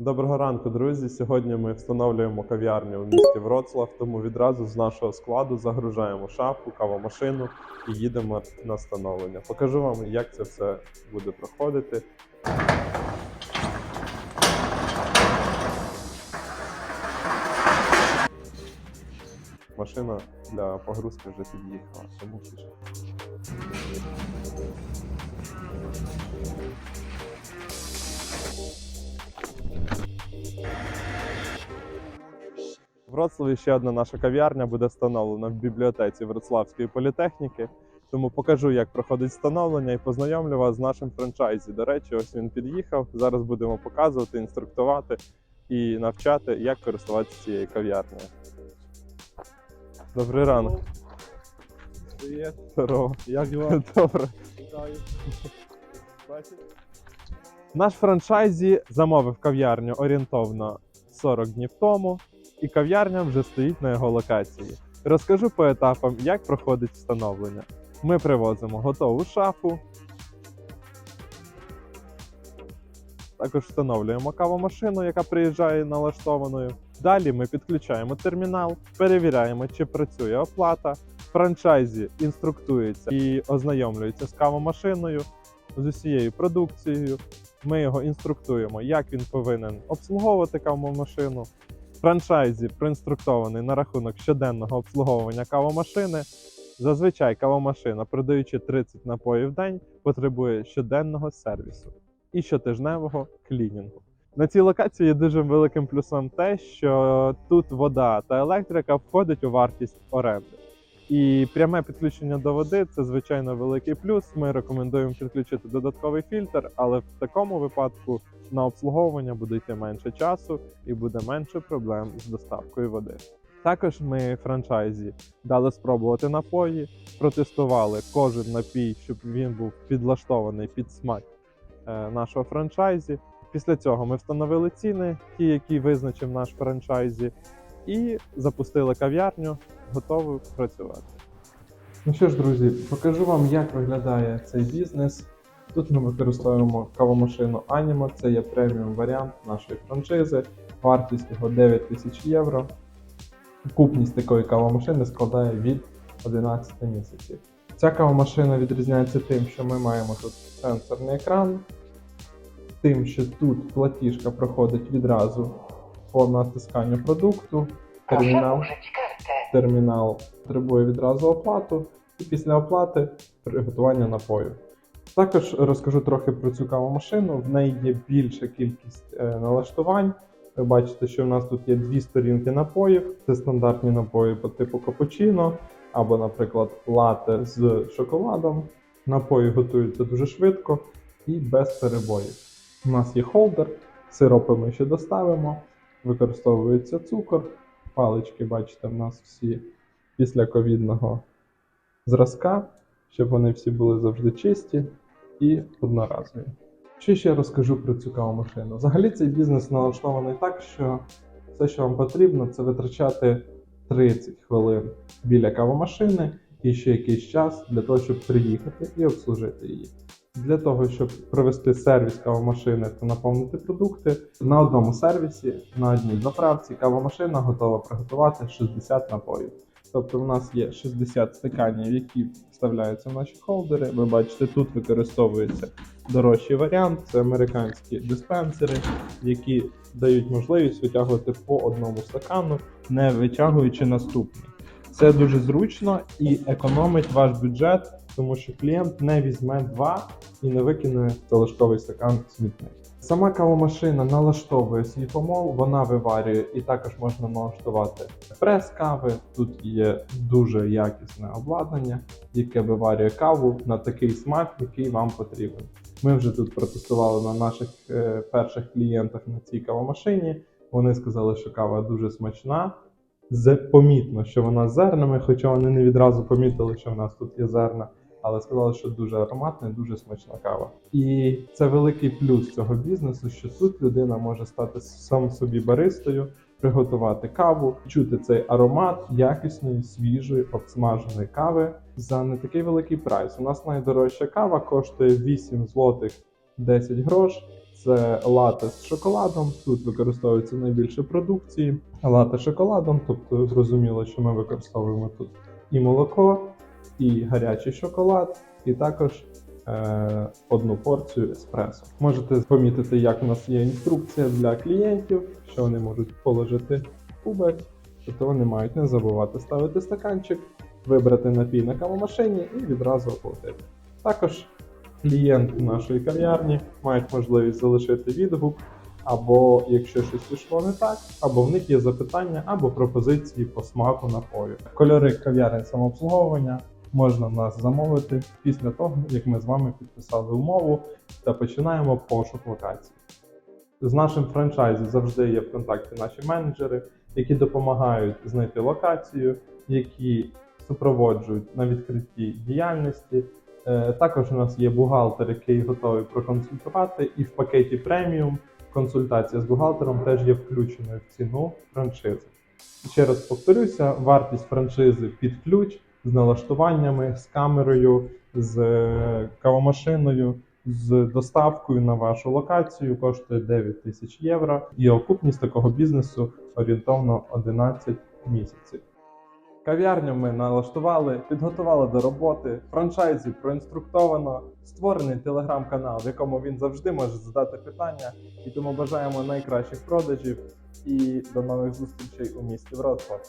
Доброго ранку, друзі. Сьогодні ми встановлюємо кав'ярню у місті Вроцлав, тому відразу з нашого складу загружаємо шафу, кавомашину і їдемо на встановлення. Покажу вам, як це все буде проходити. Машина для погрузки вже під'їхала, тому пішли. Вроцлаві ще одна наша кав'ярня буде встановлена в бібліотеці Вроцлавської політехніки. Тому покажу, як проходить встановлення і познайомлю вас з нашим франчайзі. До речі, ось він під'їхав. Зараз будемо показувати, інструктувати і навчати, як користуватися цією кав'ярнею. Добрий ранок. Привіт, Здорово. як діла? Добре. Вітаю. Наш франчайзі замовив кав'ярню орієнтовно 40 днів тому, і кав'ярня вже стоїть на його локації. Розкажу по етапам, як проходить встановлення. Ми привозимо готову шафу. Також встановлюємо кавомашину, яка приїжджає налаштованою. Далі ми підключаємо термінал, перевіряємо, чи працює оплата. Франчайзі інструктується і ознайомлюється з кавомашиною, з усією продукцією. Ми його інструктуємо, як він повинен обслуговувати кавомашину. Франчайзі проінструктований на рахунок щоденного обслуговування кавомашини. Зазвичай кавомашина, продаючи 30 напоїв в день, потребує щоденного сервісу і щотижневого клінінгу. На цій локації є дуже великим плюсом те, що тут вода та електрика входять у вартість оренди. І пряме підключення до води це звичайно великий плюс. Ми рекомендуємо підключити додатковий фільтр, але в такому випадку на обслуговування буде йти менше часу і буде менше проблем з доставкою води. Також ми франчайзі дали спробувати напої, протестували кожен напій, щоб він був підлаштований під смак е, нашого франчайзі. Після цього ми встановили ціни, ті, які визначив наш франчайзі, і запустили кав'ярню, готові працювати. Ну що ж, друзі, покажу вам, як виглядає цей бізнес. Тут ми використовуємо кавомашину Animo, це є преміум варіант нашої франшизи. Вартість його 9 тисяч євро. Купність такої кавомашини складає від 11 місяців. Ця кавомашина відрізняється тим, що ми маємо тут сенсорний екран, тим, що тут платіжка проходить відразу по натисканню продукту. Термінал, термінал потребує відразу оплату, і після оплати приготування напою. Також розкажу трохи про цю кавомашину. В неї є більша кількість е, налаштувань. Ви бачите, що в нас тут є дві сторінки напоїв. Це стандартні напої по типу капучино, або, наприклад, лате з шоколадом. Напої готуються дуже швидко і без перебоїв. У нас є холдер, сиропи ми ще доставимо, використовується цукор, палички, бачите, в нас всі після ковідного зразка, щоб вони всі були завжди чисті і одноразові. Що ще розкажу про цю кавомашину? Взагалі цей бізнес налаштований так, що все, що вам потрібно, це витрачати 30 хвилин біля кавомашини і ще якийсь час для того, щоб приїхати і обслужити її. Для того, щоб провести сервіс кавомашини та наповнити продукти, на одному сервісі, на одній заправці кавомашина готова приготувати 60 напоїв. Тобто, у нас є 60 стаканів, які вставляються в наші холдери. Ви бачите, тут використовується дорожчий варіант. Це американські диспенсери, які дають можливість витягувати по одному стакану, не витягуючи наступний. Це дуже зручно і економить ваш бюджет, тому що клієнт не візьме два і не викине залишковий стакан смітник. Сама кавомашина налаштовує свій помол, вона виварює і також можна налаштувати прес кави. Тут є дуже якісне обладнання, яке виварює каву на такий смак, який вам потрібен. Ми вже тут протестували на наших е, перших клієнтах на цій кавомашині. Вони сказали, що кава дуже смачна. Помітно, що вона з зернами, хоча вони не відразу помітили, що в нас тут є зерна, але сказали, що дуже ароматна і дуже смачна кава. І це великий плюс цього бізнесу, що тут людина може стати сам собі баристою, приготувати каву, чути цей аромат якісної, свіжої, обсмаженої кави за не такий великий прайс. У нас найдорожча кава коштує 8 злотих 10 грош. Це лате з шоколадом. Тут використовується найбільше продукції. Лате з шоколадом, тобто зрозуміло, що ми використовуємо тут і молоко, і гарячий шоколад, і також е, одну порцію еспресо. Можете помітити, як у нас є інструкція для клієнтів, що вони можуть положити кубик. Тобто вони мають не забувати ставити стаканчик, вибрати напій на кавомашині і відразу оплатити. Також клієнт нашої кав'ярні мають можливість залишити відгук, або якщо щось пішло не так, або в них є запитання, або пропозиції по смаку напою. Кольори кав'ярень самообслуговування можна в нас замовити після того, як ми з вами підписали умову та починаємо пошук локації. З нашим франчайзі завжди є в контакті наші менеджери, які допомагають знайти локацію, які супроводжують на відкритті діяльності. Е, Також у нас є бухгалтер, який готовий проконсультувати, і в пакеті преміум консультація з бухгалтером теж є включеною в ціну франшизи. Ще раз повторюся, вартість франшизи під ключ з налаштуваннями, з камерою, з е, кавомашиною, з доставкою на вашу локацію коштує 9 тисяч євро, і окупність такого бізнесу орієнтовно 11 місяців. Кав'ярню ми налаштували, підготували до роботи, франчайзі проінструктовано, створений телеграм-канал, в якому він завжди може задати питання. І тому бажаємо найкращих продажів і до нових зустрічей у місті Вроцлав.